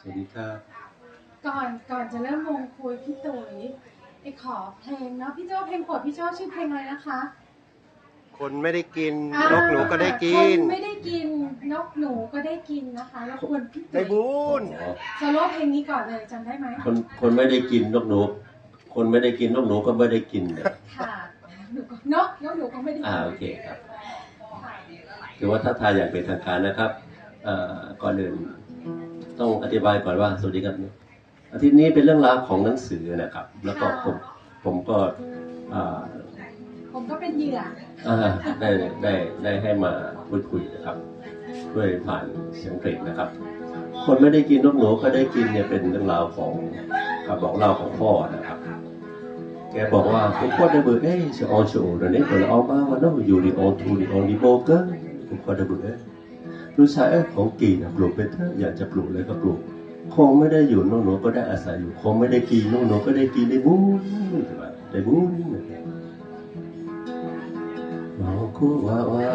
สวัสดีครับ ก่อนก่อนจะเริ่มวงคุยพี่ตุ๋ยไปขอเพลงเนาะพี่โจ้เพลงโปรดพี่โจ้ชื่อเพลงอะไรนะคะคนไม่ได้กินอ่านกหนูก็ได้กิน คนไม่ได้กินนกหนูก็ได้กินนะคะแล้วควรพี่ได้ตุ๋ยบุญโซโล่เพลงนี้ก่อนเลยจำได้ไหมคนคนไม่ได้กินนกหนู คนไม่ได้กินนกหนูก็ไม่ได้กินเนี่ยค่ะหนูก็นกนกหนูก็ไม่ได้กิอ่าโอเคครับถือว่าถ้าทายอย่างเป็นทางการนะครับเอ่อก่อนอื่น ต้องอธิบายก่อนว่าสวัสดีครับอาทิตย์นี้เป็นเรื่องราวของหนังสือนะครับ แล้วก็ผมผมก็อ่าผมก็เป็นเหยื่ออ่าได้ได้ได้ให้มาพูดคุยนะครับ ด้วยผ่านเสียงเพลงนะครับ คนไม่ได้กินนกหนูก็ได้กินเนี่ยเป็นเรื่องราวของคำบอกเล่าของพ่อนะครับ แกบอกว่าผมพ่อได้เบอร์เอ้ยจะออนโชว์เดี๋ยวนี้เปิดเอามาวันนั้นอยู่ดีออนทูดีออนดีโบเกอร์ผมพ่อได้เบอร์ เอ้ยลูกชายเอ้ยของกีนะปลูกไปเถอะอยากจะปลูกเลยก็ปลูกคงไม่ได้อยู่นกหนูก็ได้อาศัยอยู่คงไม่ได้กินนกหนูก็ได้กินได้บุญใช่ได้บุญมองคู่ว่าว่า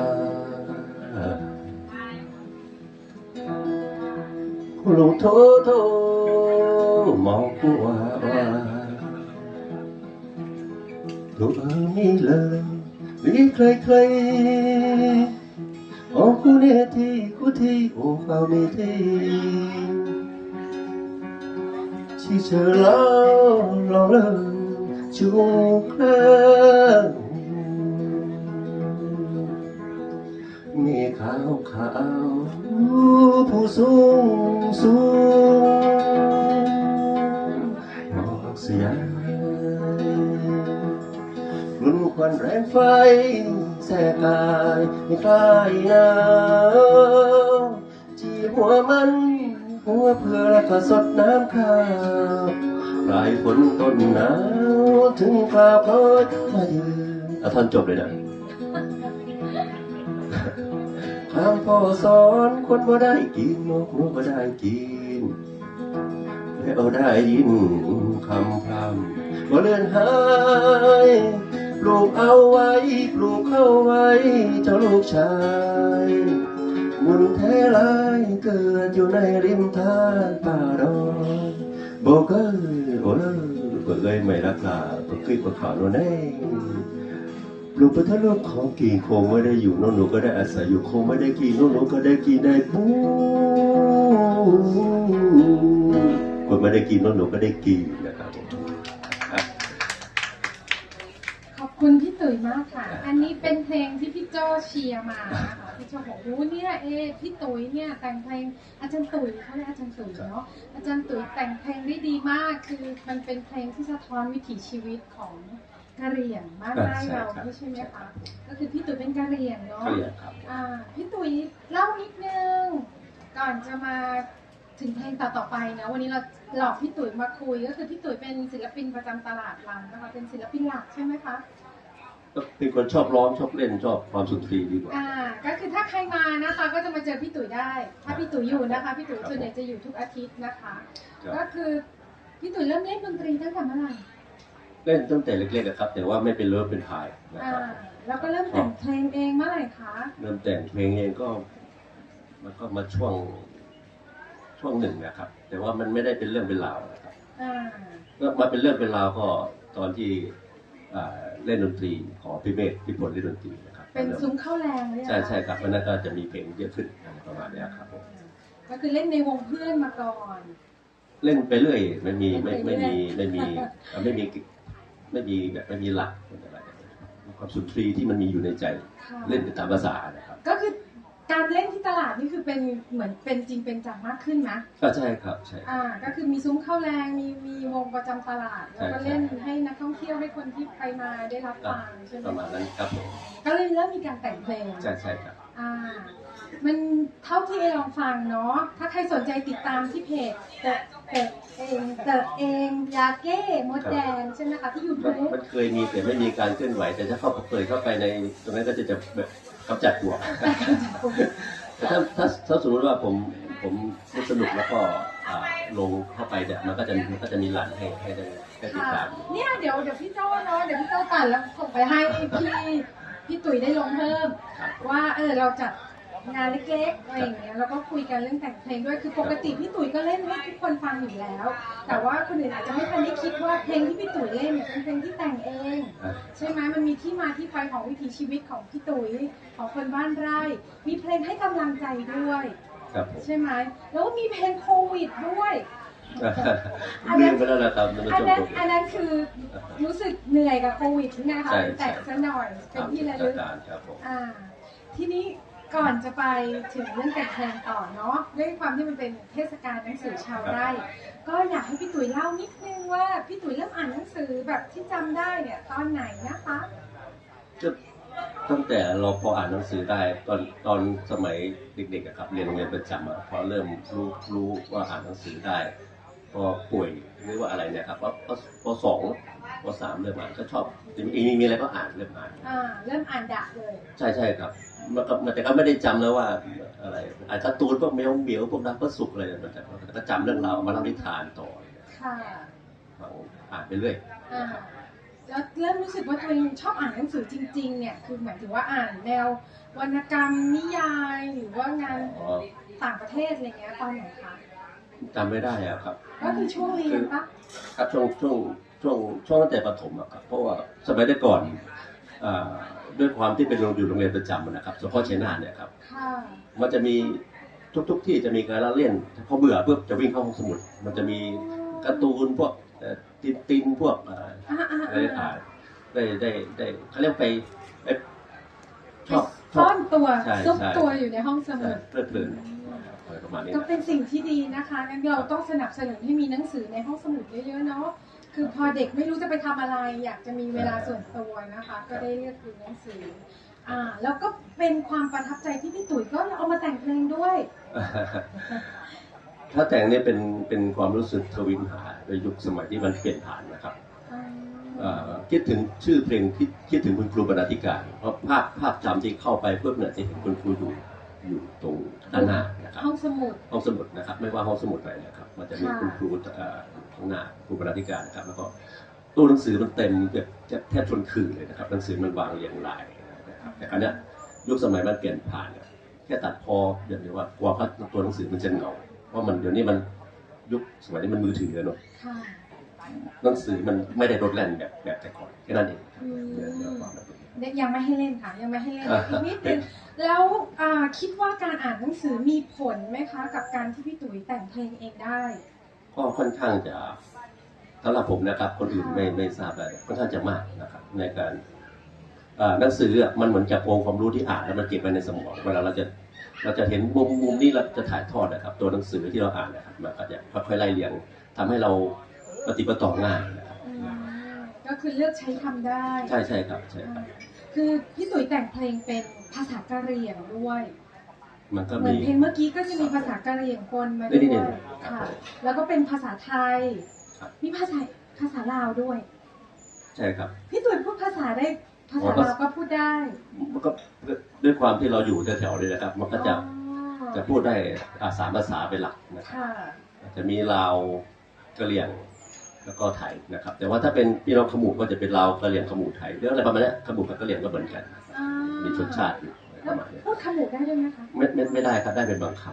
คุณลุงโทโทมองคู่ว่าว่าถูกเอามีเลยหรือใครใคร โอ้คู่เนที่คู่ที่โอ้เขาไม่ที่ที่เธอเล่าลองเลิกจูงค รั้งมีขาวขาวผู้สูงสูงมองเสียกลุ่นควันแรงไฟแสกกายไม่คลายหนาวจีบหัวมัน หัวเพื่อแล้วก็สดน้ำข้าวปลายฝนต้นหนาวถึงคราวพลอยมายืนอะท่อนจบเลยนะคำพ่อสอนคนบ่ได้กินนกหนูบ่ได้กินแล้วได้ยินคำพรำบ่เลื่อนหาย ปลูกเอาไว้ ปลูกเข้าไว้ เจ้าลูกชายบุญแท้หลายเกิดอยู่ในริมทานป่าดอนโบกเกอร์โอเลก็เลยไม่รักษาก็คือประขาวโน่นเองลูกประทลูกของกีคงไม่ได้อยู่โน่นหนูก็ได้อาศัยอยู่คงไม่ได้กินโน่นหนูก็ได้กินได้บูคนไม่ได้กินโน่นหนูก็ได้กินนะ ครับผมขอบคุณพี่ตุ๋ยมากค่ะ อันนี้เป็นเพลงที่พี่โจเชียร์มานะคะพี่โจบอกรู้เนี่ยเอะพี่ตุ๋ยเนี่ยแต่งเพลงอาจารย์ตุ๋ยเขาเรียกอาจารย์ตุ๋ยเนาะอาจารย์ตุ๋ยแต่งเพลงได้ดีมากคือมันเป็นเพลงที่สะท้อนวิถีชีวิตของกะเหรี่ยงบ้านไร่เราใช่ครับใช่ไหมคะก็คือพี่ตุ๋ยเป็นกะเหรี่ยงเนาะก็เลยครับอ่าพี่ตุ๋ยเล่านิดนึงก่อนจะมาถึงเพลงต่อๆไปนะวันนี้เราหลอกพี่ตุ๋ยมาคุย ก็คือพี่ตุ๋ยเป็นศิลปินประจำตลาดลำนะคะเป็นศิลปินหลักใช่ไหมคะ ก็เป็นคนชอบร้องชอบเล่นชอบความสุนทรีดีกว่า อ่า ก็คือถ้าใครมานะคะ ก็จะมาเจอพี่ตุ๋ยได้ ถ้าพี่ตุ๋ยอยู่นะคะ พี่ตุ๋ยครับส่วนใหญ่จะอยู่ทุกอาทิตย์นะคะ ครับ ก็คือพี่ตุ๋ยเริ่มเล่นดนตรีตั้งแต่เมื่อไหร่เล่นตั้งแต่เล็กๆอะครับ แต่ว่าไม่เป็นเลิฟเป็นพายนะอ่า ครับ แล้วก็เริ่มแต่งเพลงเองเมื่อไหร่คะ เริ่มแต่งเพลงเองก็ มันก็มาช่วงช่วงหนึ่งนะครับ แต่ว่ามันไม่ได้เป็นเรื่องเป็นราวนะครับอ่า ก็มาเป็นเรื่องเป็นราวก็ตอนที่อ่า เล่นดนตรีของพี่เมฆพี่พลเล่นดนตรีนะครับเป็นซุ้มข้าวแรงเลยใช่ใช่ครับมันนั้นก็จะมีเพลงเยอะขึ้นอะไรประมาณเนี้ยครับผมก็คือเล่นในวงเพื่อนมาก่อน เล่นไปเรื่อยไม่มีไม่ไม่มีไม่มีอ่าไม่มีไม่มีแบบไม่มีหลักเป็นอะไรมีความสุนทรีที่มันมีอยู่ในใจค่ะเล่นไปตามภาษานะครับ ก็คือ การเล่นที่ตลาดนี่คือเป็นเหมือนเป็นจริงเป็นจังมากขึ้นนะก็ใช่ครับใช่อ่าก็คือมีซุ้มข้าวแรงมีมีวงประจำตลาด แล้วก็ใช่เล่นให้นักท่องเที่ยวให้คนที่ไปมาได้รับฟังใช่ไหมประมาณนั้นครับผมก็เลยเริ่มมีการแต่งเพลงใช่ใช่ครับอ่า มันเท่าที่เอลองฟังเนาะ ถ้าใครสนใจติดตามที่เพจเติร์เติร์เองเติร์เองยาเก้มดแดงใช่ไหมคะที่ยูมันทูบมันเคยมีแต่ไม่มีการเคลื่อนไหว แต่ถ้าเข้าเปิดเข้าไปในตรงนั้นก็จะจะแบบกำจัดปลวกแต่ถ้าถ้าถ้าสมมติว่าผมผมสนุกแล้วก็อ่าลงเข้าไปเนี่ยมันก็จะมันก็จะมีหลังให้ให้ได้ให้ติดค่ะตามเนี่ยเดี๋ยวเดี๋ยวพี่โจ้เนาะเดี๋ยวพี่โจ้ตัดแล้วส่งไปให้พี่พี่ตุ๋ยได้ลงเพิ่มครับว่าเออเราจัด งานเล็กๆอะไรอย่างเงี้ยแล้วก็คุยกันเรื่องแต่งเพลงด้วยคือปกติพี่ตุ๋ยก็เล่นให้ทุกคนฟังอยู่แล้ว แต่ว่าคนอื่นอาจจะไม่ทันได้คิดว่าเพลงที่พี่ตุ๋ยเล่นเนี่ยเป็นเพลงที่แต่งเองอะใช่ไหมมันมีที่มาที่ไปของวิถีชีวิตของพี่ตุ๋ยของคนบ้านไร่ มีเพลงให้กำลังใจด้วย ครับผมใช่ไหมแล้วก็มีเพลงโควิดด้วยอันลืนั้นมไปแล้วนะครับในอันช่วงนั้นโควิดอันนั้นคือรู้สึกเหนื่อยกับโควิดไงคะใช่แต่งซะหน่อยเป็นที่ระลึกการครับผม อ่าทีนี้ ก่อนจะไปถึงเรื่องแต่งเพลงต่อเนาะด้วยความที่มันเป็นเทศกาลหนังสือชาวไร่ ก็อยากให้พี่ตุ๋ยเล่านิดนึงว่าพี่ตุ๋ยเริ่มอ่านหนังสือแบบที่จำได้เนี่ยตอนไหนนะคะก็ตั้งแต่เราพออ่านหนังสือได้ตอนตอนสมัยเด็กๆอะครับเรียนโรงเรียนประจำอะพอเริ่มรู้รู้ว่าอ่านหนังสือได้ พอป่วยหรือว่าอะไรเนี่ยครับว่าปสองปสามเริ่มอ่านก็ชอบ มีมีอะไรก็อ่านเริ่มอ่าน อ่า เริ่มอ่านดะเลย ใช่ใช่ครับมันก็แต่ก็ไม่ได้จำแล้วว่าอะไรอาจจะตูนพวกแมวเหมียวพวกนักประสุกอะไรมันแต่แต่ก็จำเรื่องราวมาเล่านิทานต่อค่ะฟังอ่านไปเรื่อยอ่าแล้วเริ่มรู้สึกว่าตัวเองชอบอ่านหนังสือจริง ๆ เนี่ยคือหมายถึงว่าอ่านแนววรรณกรรมนิยายหรือว่างานอ๋อต่างประเทศอะไรเงี้ยตอนไหนคะจำไม่ได้อะครับก็คือช่วงเรียนปะครับช่วงช่วง ช่วงช่วงตั้งแต่ประถมอะครับเพราะว่าสมัยแต่ก่อนอ่าด้วยความที่เป็นโรงอยู่โรงเรียนประจำนะครับเฉพาะเชยนาทเนี่ยครับค่ะมันจะมีทุก ๆที่จะมีการละเล่นพอเบื่อปุ๊บจะวิ่งเข้าห้องสมุด มันจะมีการ์ตูนพวกเอ่อตินตินพวกเอ่ออ่าอ่าอะไรอ่าอ่านได้ได้ได้เขาเรียกไปไปชอบชอซ่บ อนตัวใช่ซุกใช่ ตัวอยู่ในห้องสมุด เพลิดเพลินอะไรประมาณนี้ก็นะ เป็นสิ่งที่ดีนะคะงั้นเราต้องสนับสนุนให้มีหนังสือในห้องสมุดเยอะๆเนาะ คือพอเด็กไม่รู้จะไปทำอะไร อยากจะมีเวลาส่วนตัวนะคะ ก็ได้เลือกดูหนังสืออ่าแล้วก็เป็นความประทับใจที่พี่ตุ๋ยก็เอามาแต่งเพลงด้วย ถ้าแต่งเนี่ยเป็นเป็นความรู้สึกทวินหาในยุคสมัยที่มันเปลี่ยนผ่านนะครับอ่าเอ่อคิดถึงชื่อเพลงคิดคิดถึงคุณครูบรรณาธิการ เพราะภาพภาพจำที่เข้าไปเพื่อเนี่ยจะเห็นคุณครูอยู่อยู่ตรงด้านหน้า นะครับห้องสมุดห้องสมุดนะครับ ไม่ว่าห้องสมุดไหนนะครับ มันจะมีค่ะคุณครูเอ่อข้างหน้าครูบรรณาธิการนะครับ แล้วก็ตู้หนังสือมันเต็มแบบแทบชนคืนเลยนะครับ หนังสือมันวางเรียงรายนะครับแต่ครั้นี้ยยุคสมัยมันเปลี่ยนผ่านเนี่ยแค่ตัดพออย่างเดียวว่ากลัวว่าตัวหนังสือมันจะเหงาเพราะมันเดี๋ยวนี้มันยุคสมัยนี้มันมือถือแล้วเนอะค่ะหนังสือมันไม่ได้รดแล่นแบบแบบแต่ก่อนแค่นั้นเองครับอืมเนื้อเนื้อความมันเป็นเด็ก ยังไม่ให้เล่นค่ะยังไม่ให้เล่นอ่าอีกนิดนึงแล้วอ่าคิดว่าการอ่านหนังสือมีผลไหมคะ กับการที่พี่ตุ๋ยแต่งเพลงเองได้ ก็ค่อนข้างจะสำหรับผมนะครับ คนอื่นไม่ไม่ทราบอะไรค่อนข้างจะมากนะครับ ในการอ่าหนังสืออะมันเหมือนกับองค์ความรู้ที่อ่านแล้วมันเก็บไว้ในสมองเวลาเราจะเราจะเห็นมุมมุมนี้เราจะถ่ายทอดนะครับ ตัวหนังสือที่เราอ่านนะครับมันก็จะค่อยๆไล่เรียงทำให้เราปฏิบัติต่อง่ายนะครับอืม ก็คือเลือกใช้คำได้ ใช่ใช่ครับใช่ครับคือพี่ตุ๋ยแต่งเพลงเป็นภาษากะเหรี่ยงด้วย มันก็เหมือมี นเพลงเมื่อกี้ก็จะมีภาษากะเหรี่ยงปนมานิด้ดวยๆครับค่ะผมแล้วก็เป็นภาษาไทย ครับ มีภาษาภาษาลาวด้วย ใช่ครับ พี่ตุ๋ยพูดภาษาได้ภาษาอ๋อภาษาลาวก็พูดได้มันก็ด้วยความที่เราอยู่แถวๆเลยนะครับมันก็จะอ๋อจะพูดได้อาสามภาษาเป็นหลักนะครับค่ะ จะมีลาวกะเหรี่ยง แล้วก็ไทยนะครับ แต่ว่าถ้าเป็นพี่น้องขมูก็จะเป็นลาวกะเหรี่ยงขมูไทยเรื่องอะไรประมาณเนี้ยขมูกับกะเหรี่ยงก็เหมือนกันอ่ามีชนชาติอยู่อะไรปแล้วระมาณเนี้ยพูดขมุได้ด้วยไหมคะไม่ไม่ไม่ได้ครับได้เป็นบางค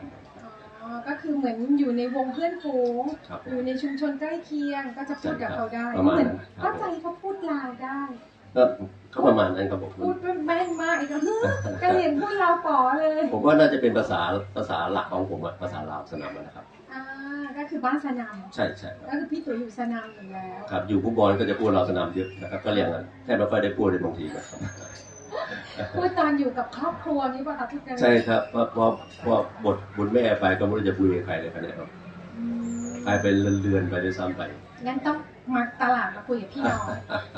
อ๋อก็คือเหมือนอยู่ในวงเพื่อนฝูงำครับผอมยู่ในชุมชนใกล้เคียงก็จะพูดกับเขาได้ประมาณเหมือนนั้นครับป้าใจเขาพูดลาวได้ ก็ก็ประมาณนั้นครับผมพูดแม่นมากอีกแล้วกะเหรี่ยงพูดลาวป๋อเลย ผมว่าน่าจะเป็นภาษาภาษาหลักของผมอะภาษาลาวสนามนะครับอ่าก็คือบ้านสนามใช่ใช่ครับก็คือพี่ตุ๋ยอยู่สนามอยู่แล้วครับอยู่ผู้บอลก็จะพูดลาวสนามเยอะนะครับกะเหรี่ยงอะแทบไม่ค่อยได้พูดเลยบางทีนะครับพูดตอนอยู่กับครอบครัวนี่ป่ะคะพี่กันใช่ครับเพราะเพราะเพราะบทบุญแม่ไปก็ไม่รู้จะคุยกับใครเลยครับเนี่ยครับอืมกลายเป็นเรือนๆไปด้วยซ้ำไปงั้นต้อง มาตลาดมาคุยกับพี่น้อง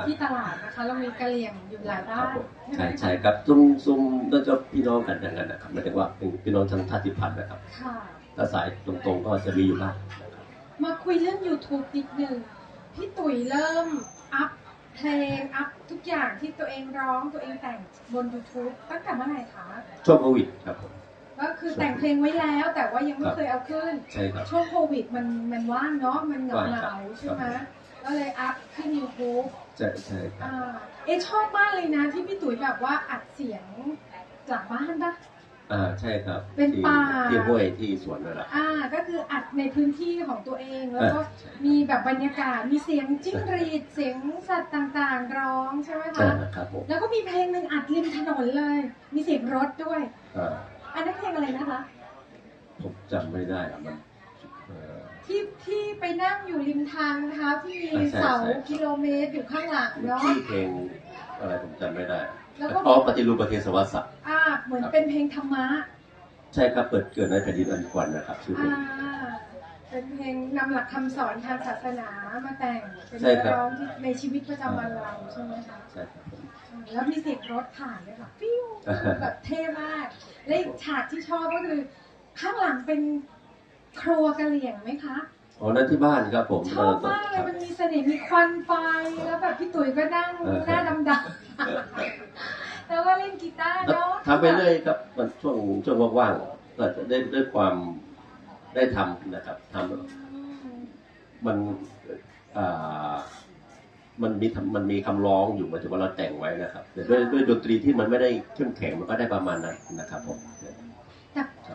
ที่ตลาดนะคะเรามีกะเหรี่ยงอยู่หลายคบ้ารับนผมใช่ไหมใช่ใช่ครับซุ้มซุ้มแล้วจะพี่น้องกันอย่างนั้นนะครับหมายถึงว่าเป็นพี่น้องทางชาติพันธุ์นะครับค่ะถ้าสายตรงๆก็จะมีอยู่บ้างนะครับมาคุยเรื่อง YouTube นิดนึงพี่ตุ๋ยเริ่มอัพเพลงอัพทุกอย่างที่ตัวเองร้องตัวเองแต่งบน YouTube ตั้งแต่เมื่อไหร่คะช่วงโควิดครับผมก็คือแต่งเพลงไว้แล้วแต่ว่ายังไม่เคยเอาขึ้นใช่ครับช่วงโควิดมันมันว่างเนาะมันเหงาว่างเหครังาบใช่ไหม ก็เลยอัพขึ้น YouTube ใช่ใช่ครับ อ่าเอะชอบมากเลยนะที่พี่ตุ๋ยแบบว่าอัดเสียงจากบ้านปะ อ่าใช่ครับเป็นที่ป่า ที่ห้วยที่สวนนั่นแหละอ่า ก็คืออัดในพื้นที่ของตัวเองแล้วก็อ่ามีแบบบรรยากาศ มีเสียงจิ้งหรีด เสียงสัตว์ต่างๆ ร้องใช่ไหมอ่าคะ ครับผมแล้วก็มีเพลงหนึ่งอัดริมถนนเลย มีเสียงรถด้วย อ่าอันนั้นเพลงอะไรนะคะ ผมจำไม่ได้อะมันเอ่อ ที่ที่ไปนั่งอยู่ริมทางนะคะที่มีอ่าใช่เสาใช่กิโลเมตรอยู่ข้างหลังเนาะ ชื่อเพลงอะไรผมจำไม่ได้แล้วก็ อ๋อปฏิรูปประเทศสวัสดิ์อ่าเหมือนเป็นเพลงธรรมะ ใช่ครับเปิดเกิดในแผ่นดินอันควันนะครับชื่อเพลอ่า ง เป็นเพลงนำหลักคำสอนทางศาสนามาแต่ง เป็นใช่เนื้อครับ ร้องที่ในชีวิตประจำวันเราใช่ไหมคะ ใช่ครับผม แล้วมีเสียงรถผ่านด้วยค่ะฟิวแบบเท่มาก และอีกฉากที่ชอบก็คือ ข้างหลังเป็น ครัวกะเหรี่ยงไหมคะอ๋อนั่นที่บ้านครับผมชอบมากเลยมันมีเสน่ห์มีควันไฟแล้วแบบพี่ตุ๋ยก็นั่งหน้าดำๆแล้วก็เล่นกีตาร์แล้วเนาะทำไปเรื่อยครับมันช่วงช่วงว่างๆก็จะได้ด้วยความได้ทำนะครับทำอืมมันอ่ามันมีทำมันมีคำร้องอยู่หมายถึงว่าเราแต่งไว้นะครับแต่ด้วยด้วยดนตรีที่มันไม่ได้เข้มแข็งมันก็ได้ประมาณนั้นนะครับผมแต่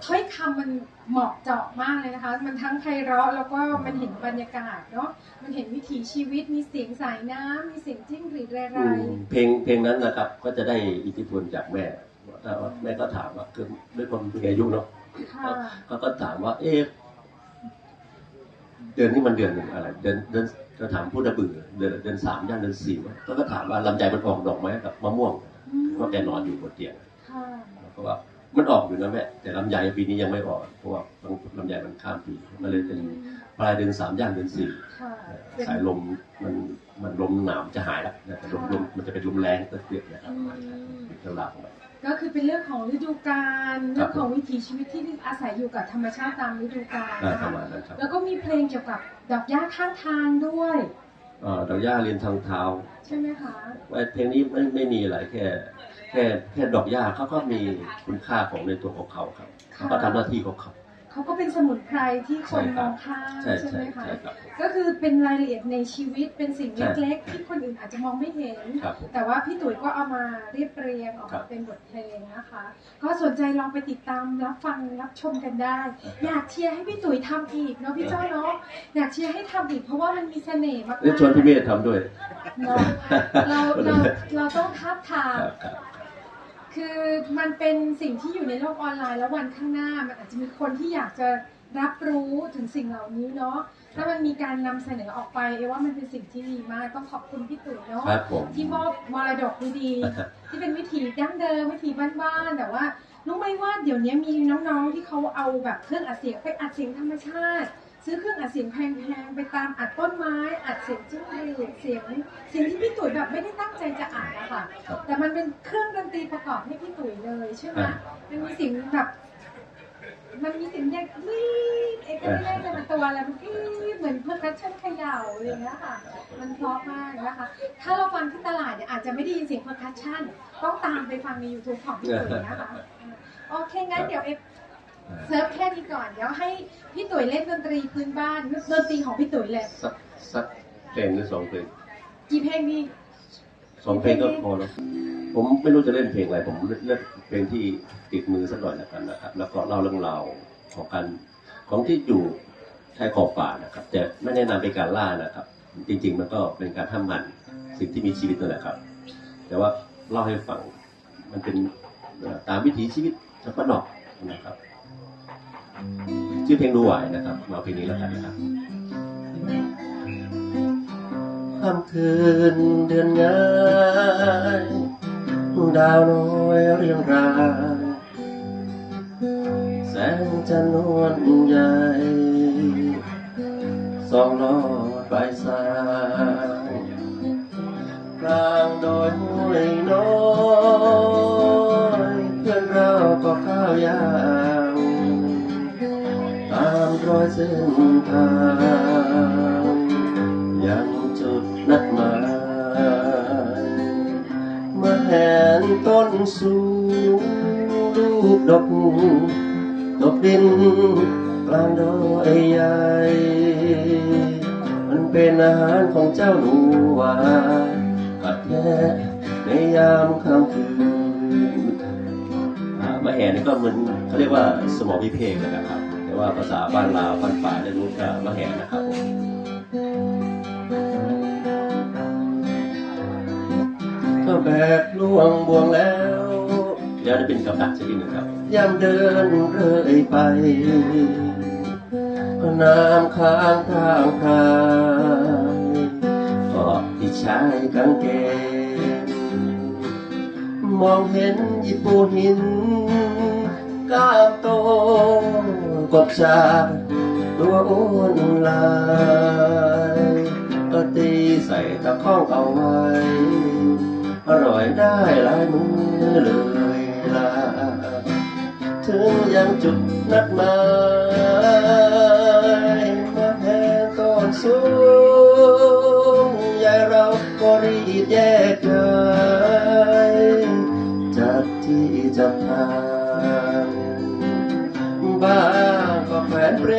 ถ้อยคำมันเหมาะเจาะมากเลยนะคะ มันทั้งไพเราะแล้วก็มันเห็นบรรยากาศเนาะมันเห็นวิถีชีวิตมีเสียงสายน้ำมีเสียงจิ้งหรีดแรไรอืมเพลงเพลงนั้นนะครับ ก็จะได้อิทธิพลจากแม่แม่ก็ถามว่าคือด้วยคนมีอายุเนาะค่ะเขาก็ถามว่า เอ๊ะเดือนนี้มันเดือนหนึ่งอะไร เดือนเดือนจะถามพูดระบือเดือนเดือนสามย่างเดือนสี่วะแล้วก็ถามว่าลำไยมันออกดอกไหมกับมะม่วงอืมเพราะแกนอนอยู่บนเตียงค่ะแล้วก็ว่า มันออกอยู่นะแม่แต่ลำไยปีนี้ยังไม่ออกเพราะว่าลำไยมันข้ามปีมันเลยเป็นปลายเดือนสามย่างเดือนสี่ค่ะสายลมมันมันลมหนาวจะหายแล้วนะแต่ลมลมมันจะเป็นลมแรงเตือนนะครับเป็นตลาดของมันก็คือเป็นเรื่องของฤดูกาลครัเรื่บองของวิถีชีวิตที่อาศัยอยู่กับธรรมชาติตามฤดูกาลอ่านะประคะมาณนั้นครับแล้วก็มีเพลงเกี่ยวกับดอกหญ้าข้างทางด้วยเอ่อดอกหญ้าเรียนทางเท้าใช่ไหมคะไอ้เพลงนี้ไม่ไม่มีอะไรแค่แค่แค่ดอกหญ้าเขาก็มีคุณค่าของในตัวของเขาครับเขาก็ทำหน้าที่ของเขา เขาก็เป็นสมุนไพรที่คนใช่มครัอบงข้ามใช่ใช่ใช่ไหมคะใช่ครับก็คือเป็นรายละเอียดในชีวิตเป็นสิ่งใช่เล็กๆที่คนอื่นอาจจะมองไม่เห็นครับผมแต่ว่าพี่ตุ๋ยก็เอามาเรียบเรียงออกครัมาบเป็นบทเพลงนะคะ ก็สนใจลองไปติดตามรับฟังรับชมกันได้ อยากเชียร์ให้พี่ตุ๋ยทำอีกเนาะพี่เจ้าเนาะอยากเชียร์ให้ทำอีกเพราะว่ามันมีเสน่ห์มากเอ้ยชวนพี่เมธทำด้วยเนาะเราเราเราต้องทับทาคมรับ ครับคือมันเป็นสิ่งที่อยู่ในโลกออนไลน์แล้ววันข้างหน้า มันอาจจะมีคนที่อยากจะรับรู้ถึงสิ่งเหล่านี้เนาะถ้ามันมีการนำเสนอออกไปเอว่ามันเป็นสิ่งที่ดีมากต้องขอบคุณพี่ตุ๋ยเนาะครับผม ที่มอบมรดกดีๆที่เป็นวิถีดั้งเดิมวิถีบ้านๆแต่ว่ารู้ไหมว่าเดี๋ยวนี้มีน้องๆที่เขาเอาแบบเครื่องอัดเสียงไปอัดเสียงธรรมชาติ ซื้อเครื่องอัดเสียงแพงๆไปตามอัดต้นไม้ อัดเสียงจิ้งหรีดเสียงเสียงที่พี่ตุ๋ยแบบไม่ได้ตั้งใจจะอัดอะ ค่ะครับแต่มันเป็นเครื่องดนตรีประกอบให้พี่ตุ๋ยเลยใช่ไหมอ่ามันมีเสียงแบบมันมีเสียงแยกวีดเอกก็ไม่ได้แต่มันตัวอะไรมันวีดเหมือนเพอร์คัชชั่นเขย่าอะไรอย่างเงี้ยค่ะ มันเพราะมากนะคะ ถ้าเราฟังที่ตลาดเนี่ยอาจจะไม่ได้ยินเสียงเพอร์คัชชั่นต้องตามไปฟังใน YouTube ของพี่ตุ๋ยนะคะอ่าโอเคงั้นเดี๋ยวเอฟเซิร์ฟแค่นี้ก่อนเดี๋ยวให้พี่ตุ๋ยเล่นดนตรีพื้นบ้านดนตรีของพี่ตุ๋ยเลยสักสักเพลงหรือสองเพลงกี่เพลงดี สองเพลงก็พอแล้วผมไม่รู้จะเล่นเพลงอะไร ผมเลือกเพลงที่ติดมือสักหน่อยแล้วกันนะครับ แล้วก็เล่าเรื่องราวของการของที่อยู่ชายขอบป่านะครับแต่ไม่แนะนำเป็นการล่านะครับ จริง ๆ มันก็เป็นการห้ามมันสิ่งที่มีชีวิตนั่นแหละครับ แต่ว่าเล่าให้ฟังมันเป็นตามวิถีชีวิตชาวบ้านนอกนะครับ ชื่อเพลงดูไหวนะครับมาเพลงนี้แล้วกันนะครับ ค่ำคืนเดือนง่ายดาวน้อยเรียงราย แสงจันทร์นวลใหญ่ส่องลอดปสายกลางดอยห้วยน้อยเพื่อนเราก็ข้าวยางตามรอยเส้นทาง นัดหมายเมื่อแหนต้นสูงลูกดอกตกดินกลางดอยใหญ่มันเป็นอาหารของเจ้าหนูวานกัดแท้ในยามค่ำคืนหากมะแห่นี่ก็เหมือนเขาเรียกว่าสมอวิเพกนะครับ แต่ว่าภาษาบ้านลาวบ้านป่าได้รู้กับมะแห่นะครับผม แบกล่วงบวงแล้วเดี๋ยวจะเป็นกับดักสักทีหนึ่งครับยามเดินเรื่อยไปก็น้ำค้างทางพรายก็ที่ชายกางเกงมองเห็นญี่ปุ่นหินก้ามโตกบชาตัวอ้วนลายก็ตีใส่ตะข้องเอาไว้ อร่อยได้หลายมื้อเลยล่ะถึงยังจุดนัดหมายมาแทนต้นสูงใหญ่เราก็รีบแยกย้ายจัดที่จับทางบ้างก็แฟนเปร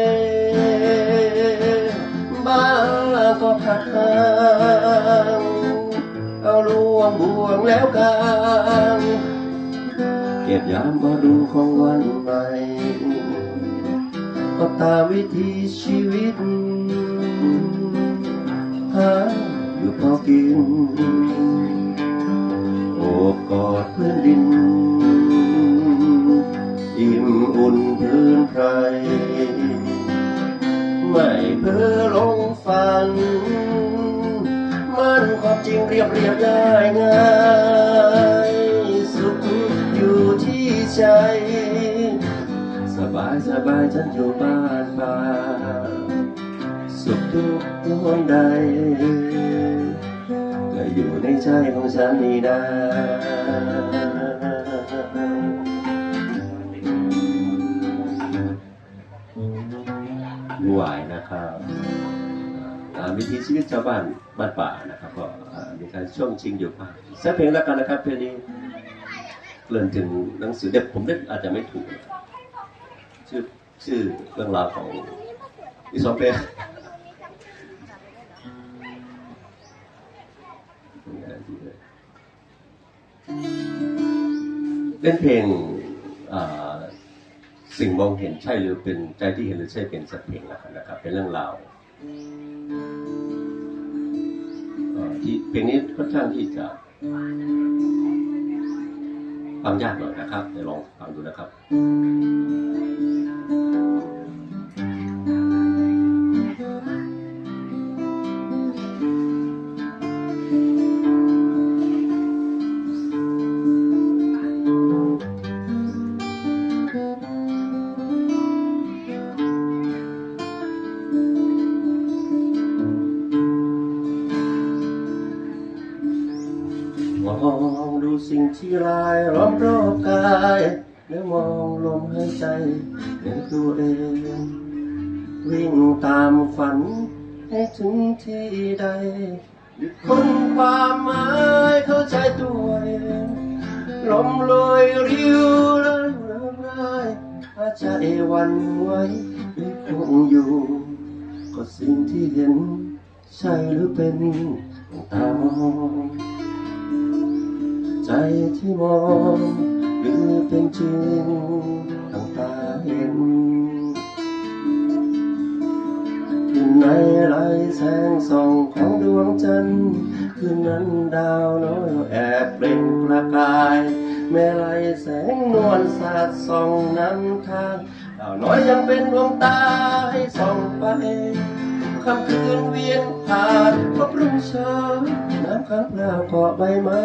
บ้างก็ขัดทางเอาล วงบวงแล้วกันเก็บยามมาดูของวันใหม่ก็ตามวิถีชีวิตหาอยู่พอกินโอบกอดพื้นดิน อิ่มอุ่นพื้นไพรไม่เพ้อหลงฝันันความจริงเรียบเรียบง่ายง่ายสุขอยู่ที่ใจ สบายสบายฉันอยู่บ้านป่าสุขทุกข์ยามใดก็อยู่ในใจของฉันนี่ได้หวายนะครับ วิถีชีวิตชาวบ้านบ้านป่านะครับก็มีการช่วงชิงอยู่บ้างสักเพลงแล้วกันนะครับเพลงนี้เกริ่นถึงหนังสือเด็กผมเล่นอาจจะไม่ถูก ชื่อชื่อเรื่องราวของอิซอมเป้เป็นเพลงสิ่งมองเห็นใช่หรือเป็นใจที่เห็นหรือใช่เป็นสักเพลงนะครับเป็นเรื่องราว ที่เพลงนี้ค่อนข้างที่จะฟังยากหน่อยนะครับเดี๋ยวลองฟังดูนะครับ ที่รายล้อมรอบกายแล้วมองลมหายใจในตัวเอง วิ่งตามฝันให้ถึงที่ใดหยุดค้นความหมายเข้าใจตัวเองลมลอยริ้วแล้วเริ่มร้ายอาใจวันไหวไม่คงอยู่ก็สิ่งที่เห็น ใช่หรือเป็นตามอง ใจที่มองหรือเป็นจริงตั้งตาเห็นคืนในไหลแสงส่องของดวงจันทร์คืนนั้นดาวน้อยแอบเปล่งประกายแม่ไหลแสงนวลสาดส่องนำทางดาวน้อยยังเป็นดวงตาให้ส่องไป ค่ำคืนเวียนผ่านพบรุ่งเช้าน้ำค้างคลาเกาะใบไม้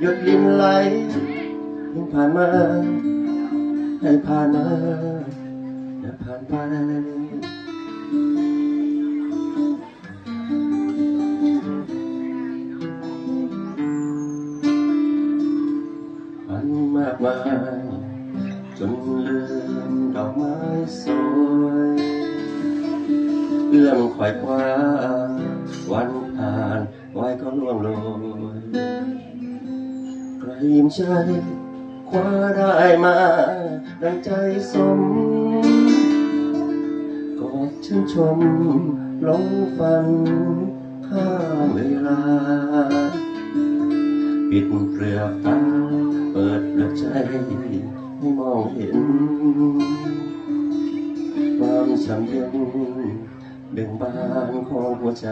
หยดลินไหลยิ่งผ่านมาให้ผ่านมาอย่าผ่านไป ครยิ้มใจคว้าได้มาดังใจสมกอดชื่นชมหลงฝันข้ามเวลา ปิดเปลือกตาเปิดเปลือกใจให้มองเห็น ความช่ำเย็นเบ่งบานของหัวใจ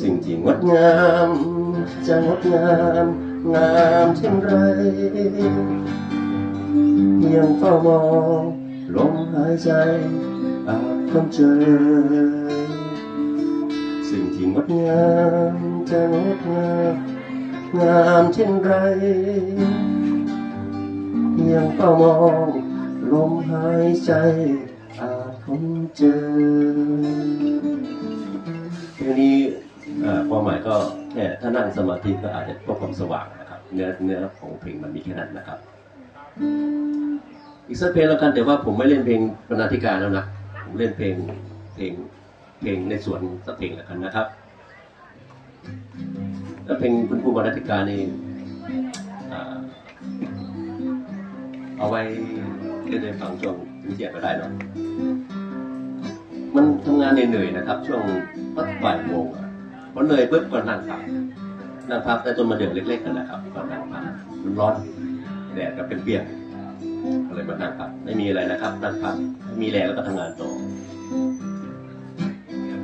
สิ่งที่งดงาม จะงดงามงามเช่นไรยังเฝ้ามองลมหายใจอาจคนเจอ สิ่งที่งดงามจะงดงามงามเช่นไรยังเฝ้ามองลมหายใจอาจคนเจอเพลงนี้ ความหมายก็แค่ถ้านั่งสมาธิก็อาจจะพบความสว่างนะครับ เนื้อเนื้อของเพลงมันมีแค่นั้นนะครับ อีกสักเพลงแล้วกันแต่ว่าผมไม่เล่นเพลงปนาธิการแล้วนะผมเล่นเพลงเพลงเพลงในส่วนสักเพลงแล้วกันนะครับแล้วเพลงคุณครูปนาธิการนี่เอาไว้เล่นในฟังช่วงวิทยาก็ได้เนาะมันทำงานเหนื่อยๆนะครับ ช่วงพักบ่ายโมงอะ พอเหนื่อยปุ๊บก็นั่งพักนั่งพักได้จนมาเดือดเล็กๆกันแหละครับก็นั่งพักมันร้อนแดดก็เป็นเปียก็เลยมานั่งพักไม่มีอะไรนะครับนั่งพักมีแรงแล้วก็ทำงานต่อ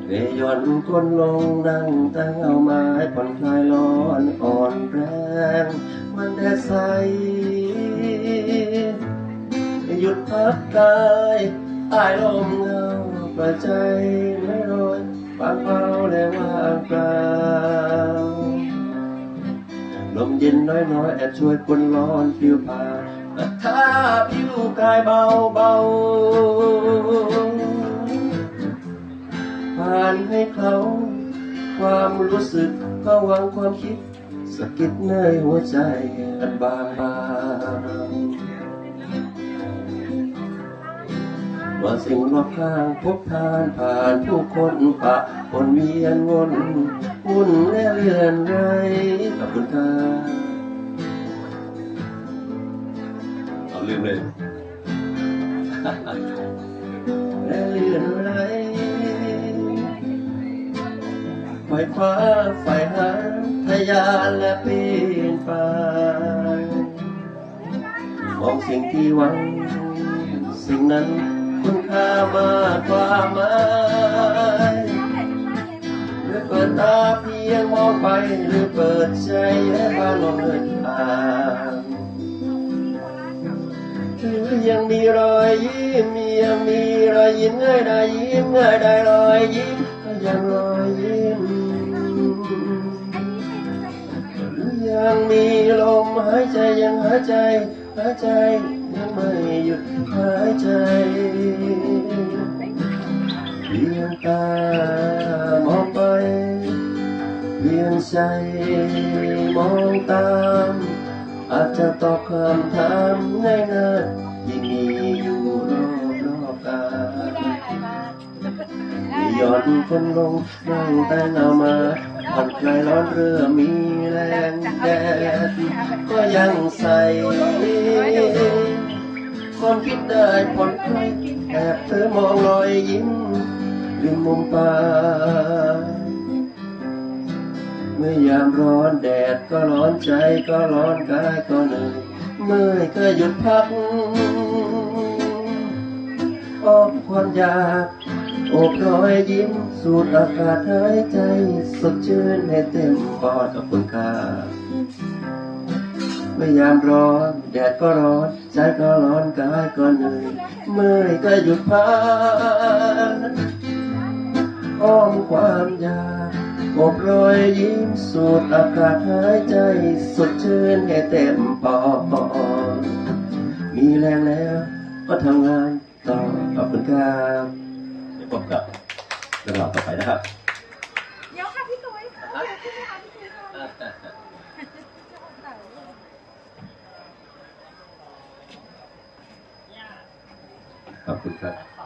เรยอนคนลงนั่งตั้งเอาไม้ผ่อนคลายร้อนอ่อนแรงมันแดดใสหยุดพักกายใต้ลมเงาประใจไม่โรย ปากเบาและว่างเปล่าลมเย็นน้อยๆแอบช่วยคนร้อนผิวผ่าแต่ถ้าผิวกายเบาเบาผ่านให้เขาความรู้สึกก็วังความคิดสะกิดเนยหัวใจอันบางบาง ว่าสิ่งรอบข้างพบทานผ่านผู้คนปะปนเวียนวนวุ่นและเลื่อนไรกับคุณค่าเอาลืมเลยและเลื่อนไรไฟฟ้าไฟหาทยานและปีนไปมองสิ่งที่หวังสิ่งนั้น คุณค่ามากกว่าไม้หรือเปิดตาเพียงมองไปหรือเปิดใจและพาลองเดินทางคือยังมีรอยยิ้มยังมีรอยยิ้มง่ายได้ยิ้มง่ายได้รอยยิ้มก็ยังรอยยิ้มยังมีลมหายใจยังหายใจหายใจ ไม่หยุดหายใจเพียงตามองไปเพียงใจมองตาม อาจจะตอบคำถามง่ายๆที่มีอยู่รอบรอบๆกายหย่อนคนลงนั่งแต่เงามาผ่อนคลายร้อนเรือมีแรงแดดก็ยังใส ความคิดได้ผ่อนคลายแอบเธอมองรอยยิ้มริมมุมปากเมื่อยามร้อนแดดก็ร้อนใจก็ร้อนกายก็เหนื่อยเมื่อยก็หยุดพักอ้อมความอยากอบรอยยิ้มสูดอากาศหายใจสดชื่นให้เต็มปอดกับคุณค่า เมื่อยามร้อนแดดก็ร้อนใจก็ร้อนกายก็เหนื่อยเมื่อยก็หยุดพักอ้อมความอยากอบรอยยิ้มสูดอากาศหายใจสดชื่นให้เต็มปอดมีแรงแล้วก็ทำงานต่อขอบคุณครับเดี๋ยวพบกับเรื่องราวต่อไปนะครับ stuff that.